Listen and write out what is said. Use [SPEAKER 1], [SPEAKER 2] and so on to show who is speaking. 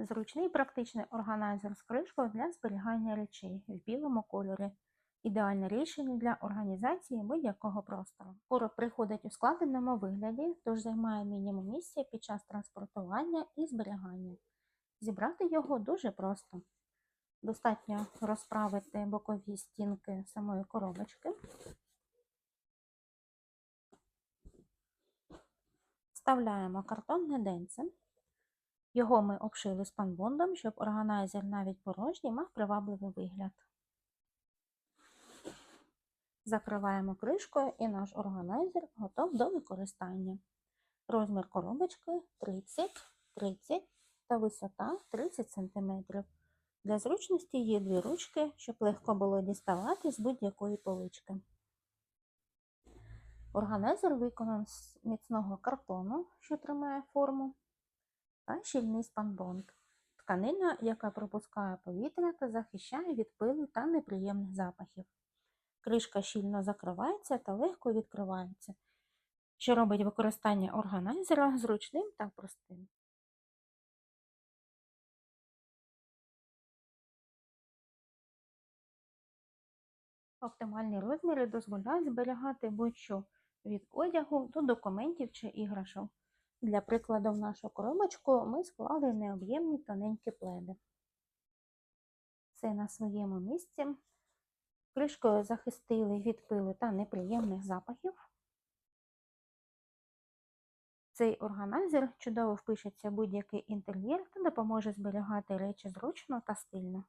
[SPEAKER 1] Зручний практичний органайзер з кришкою для зберігання речей в білому кольорі. Ідеальне рішення для організації будь-якого простору. Короб приходить у складеному вигляді, тож займає мінімум місця під час транспортування і зберігання. Зібрати його дуже просто. Достатньо розправити бокові стінки самої коробочки. Вставляємо картонне денце. Його ми обшили спанбондом, щоб органайзер навіть порожній мав привабливий вигляд. Закриваємо кришкою і наш органайзер готов до використання. Розмір коробочки 30, 30 та висота 30 см. Для зручності є дві ручки, щоб легко було діставати з будь-якої полички. Органайзер виконаний з міцного картону, що тримає форму, та щільний спанбонд. Тканина, яка пропускає повітря та захищає від пилу та неприємних запахів. Кришка щільно закривається та легко відкривається, що робить використання органайзера зручним та простим. Оптимальні розміри дозволяють зберігати будь-що від одягу до документів чи іграшок. Для прикладу, в нашу коробочку ми склали необ'ємні тоненькі пледи. Все на своєму місці. Кришкою захистили від пилу та неприємних запахів. Цей органайзер чудово впишеться в будь-який інтер'єр та допоможе зберігати речі зручно та стильно.